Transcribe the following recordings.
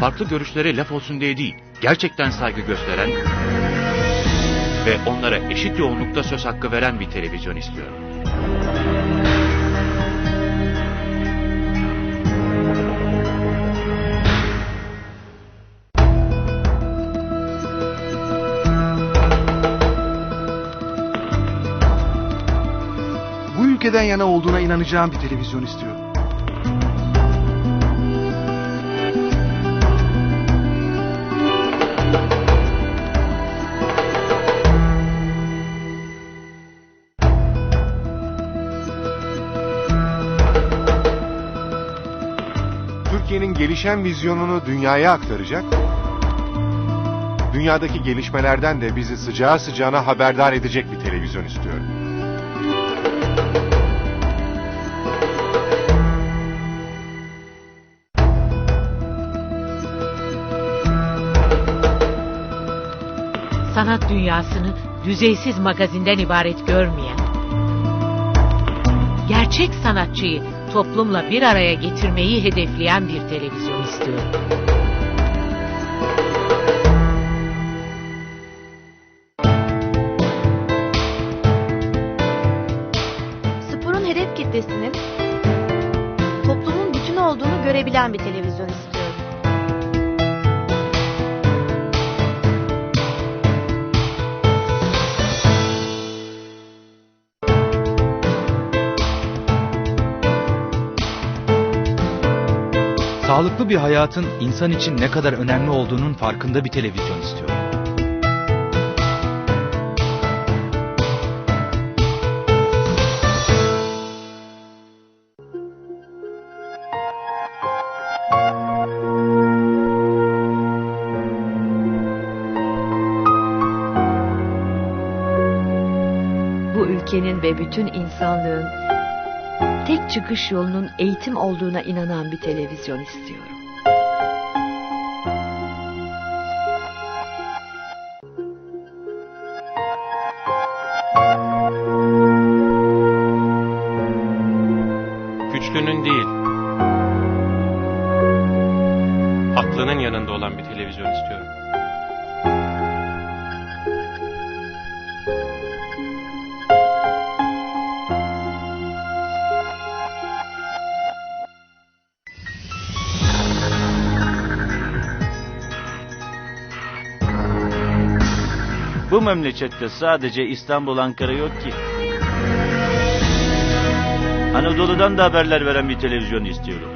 farklı görüşlere laf olsun diye değil, gerçekten saygı gösteren ve onlara eşit yoğunlukta söz hakkı veren bir televizyon istiyorum. Bu ülkeden yana olduğuna inanacağım bir televizyon istiyorum. Türkiye'nin gelişen vizyonunu dünyaya aktaracak, dünyadaki gelişmelerden de bizi sıcağı sıcağına haberdar edecek bir televizyon istiyorum. sanat dünyasını düzeysiz magazinden ibaret görmeyen, gerçek sanatçıyı toplumla bir araya getirmeyi hedefleyen bir televizyon istiyorum. Sporun hedef kitlesinin toplumun bütün olduğunu görebilen bir televizyon istiyorum. Sağlıklı bir hayatın insan için ne kadar önemli olduğunun farkında bir televizyon istiyorum. bu ülkenin ve bütün insanlığın tek çıkış yolunun eğitim olduğuna inanan bir televizyon istiyorum. güçlünün değil, haklının yanında olan bir televizyon istiyorum. Bu memlekette sadece İstanbul, Ankara yok ki. Anadolu'dan da haberler veren bir televizyon istiyorum.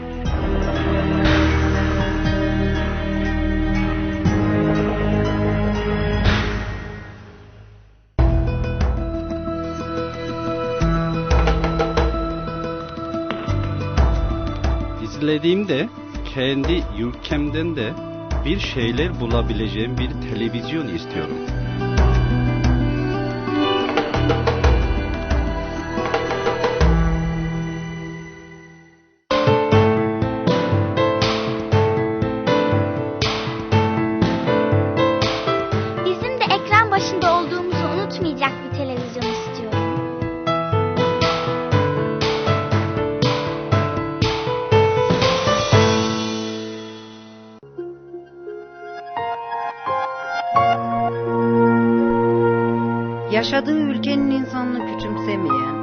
İzlediğimde kendi ülkemden de bir şeyler bulabileceğim bir televizyon istiyorum. Yaşadığı ülkenin insanını küçümsemeyen,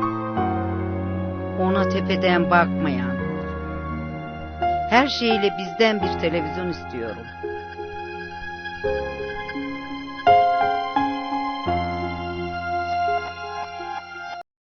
ona tepeden bakmayan, her şeyle bizden bir televizyon istiyorum.